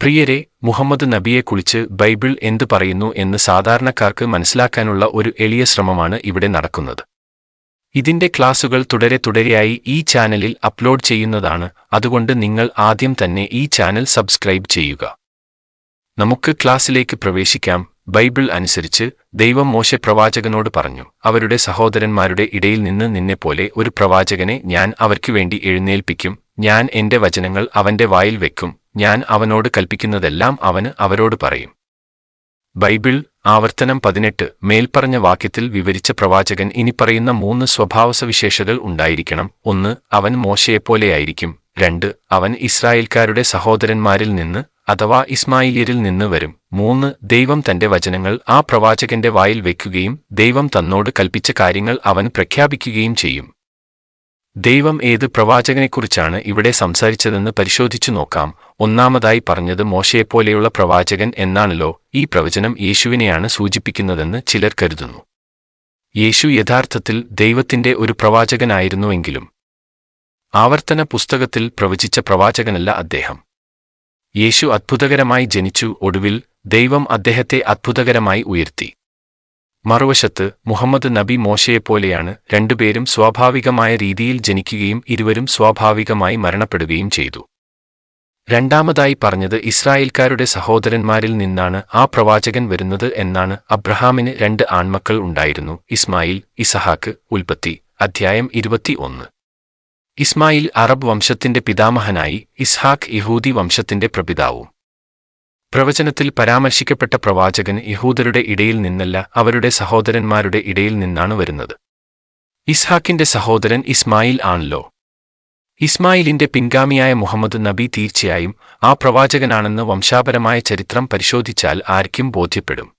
പ്രിയരെ മുഹമ്മദ് നബിയെക്കുറിച്ച് ബൈബിൾ എന്തു പറയുന്നു എന്ന് സാധാരണക്കാർക്ക് മനസ്സിലാക്കാനുള്ള ഒരു എളിയ ശ്രമമാണ് ഇവിടെ നടക്കുന്നത്. ഇതിന്റെ ക്ലാസുകൾ തുടരെ തുടരെയായി ഈ ചാനലിൽ അപ്ലോഡ് ചെയ്യുന്നതാണ് അതുകൊണ്ട് നിങ്ങൾ ആദ്യം തന്നെ ഈ ചാനൽ സബ്സ്ക്രൈബ് ചെയ്യുക. നമുക്ക് ക്ലാസ്സിലേക്ക് പ്രവേശിക്കാം. ബൈബിൾ അനുസരിച്ച് ദൈവം മോശെ പ്രവാചകനോട് പറഞ്ഞു അവരുടെ സഹോദരന്മാരുടെ ഇടയിൽ നിന്ന് നിന്നെപ്പോലെ ഒരു പ്രവാചകനെ ഞാൻ അവർക്കു വേണ്ടി എഴുന്നേൽപ്പിക്കും. ഞാൻ എന്റെ വചനങ്ങൾ അവന്റെ വായിൽ വെക്കും. ഞാൻ അവനോട് കൽപ്പിക്കുന്നതെല്ലാം അവന് അവരോട് പറയും. ബൈബിൾ ആവർത്തനം പതിനെട്ട് മേൽപ്പറഞ്ഞ വാക്യത്തിൽ വിവരിച്ച പ്രവാചകൻ ഇനി പറയുന്ന മൂന്ന് സ്വഭാവസവിശേഷതകൾ ഉണ്ടായിരിക്കണം. ഒന്ന് അവൻ മോശയെപ്പോലെയായിരിക്കും രണ്ട് അവൻ ഇസ്രായേൽക്കാരുടെ സഹോദരന്മാരിൽ നിന്ന് അഥവാ ഇസ്മായിലിയരിൽ നിന്ന് വരും. മൂന്ന് ദൈവം തന്റെ വചനങ്ങൾ ആ പ്രവാചകന്റെ വായിൽ വയ്ക്കുകയും ദൈവം തന്നോട് കൽപ്പിച്ച കാര്യങ്ങൾ അവൻ പ്രഖ്യാപിക്കുകയും ചെയ്യും. ദൈവം ഏത് പ്രവാചകനെക്കുറിച്ചാണ് ഇവിടെ സംസാരിച്ചതെന്ന് പരിശോധിച്ചു നോക്കാം. ഒന്നാമതായി പറഞ്ഞത് മോശയെപ്പോലെയുള്ള പ്രവാചകൻ എന്നാണല്ലോ ഈ പ്രവചനം യേശുവിനെയാണ് സൂചിപ്പിക്കുന്നതെന്ന് ചിലർ കരുതുന്നു. യേശു യഥാർത്ഥത്തിൽ ദൈവത്തിന്റെ ഒരു പ്രവാചകനായിരുന്നുവെങ്കിലും ആവർത്തന പുസ്തകത്തിൽ പ്രവചിച്ച പ്രവാചകനല്ല അദ്ദേഹം. യേശു അത്ഭുതകരമായി ജനിച്ചു ഒടുവിൽ ദൈവം അദ്ദേഹത്തെ അത്ഭുതകരമായി ഉയർത്തി. മറുവശത്ത് മുഹമ്മദ് നബി മോശയെപ്പോലെയാണ് രണ്ടുപേരും സ്വാഭാവികമായ രീതിയിൽ ജനിക്കുകയും ഇരുവരും സ്വാഭാവികമായി മരണപ്പെടുകയും ചെയ്തു. രണ്ടാമതായി പറഞ്ഞത് ഇസ്രായേൽക്കാരുടെ സഹോദരന്മാരിൽ നിന്നാണ് ആ പ്രവാചകൻ വരുന്നത് എന്നാണ് അബ്രഹാമിന് രണ്ട് ആൺമക്കൾ ഉണ്ടായിരുന്നു ഇസ്മായിൽ ഇസഹാക്ക് ഉൽപ്പത്തി അധ്യായം ഇരുപത്തി ഒന്ന് ഇസ്മായിൽ അറബ് വംശത്തിന്റെ പിതാമഹനായി ഇസ്ഹാഖ് യഹൂദി വംശത്തിന്റെ പ്രപിതാവും. പ്രവചനത്തിൽ പരാമർശിക്കപ്പെട്ട പ്രവാചകൻ യഹൂദരുടെ ഇടയിൽ നിന്നല്ല അവരുടെ സഹോദരന്മാരുടെ ഇടയിൽ നിന്നാണ് വരുന്നത്. ഇസ്ഹാക്കിന്റെ സഹോദരൻ ഇസ്മായിൽ ആണല്ലോ. ഇസ്മായിലിന്റെ പിൻഗാമിയായ മുഹമ്മദ് നബി തീർച്ചയായും ആ പ്രവാചകനാണെന്ന് വംശാപരമായ ചരിത്രം പരിശോധിച്ചാൽ ആർക്കും ബോധ്യപ്പെടും.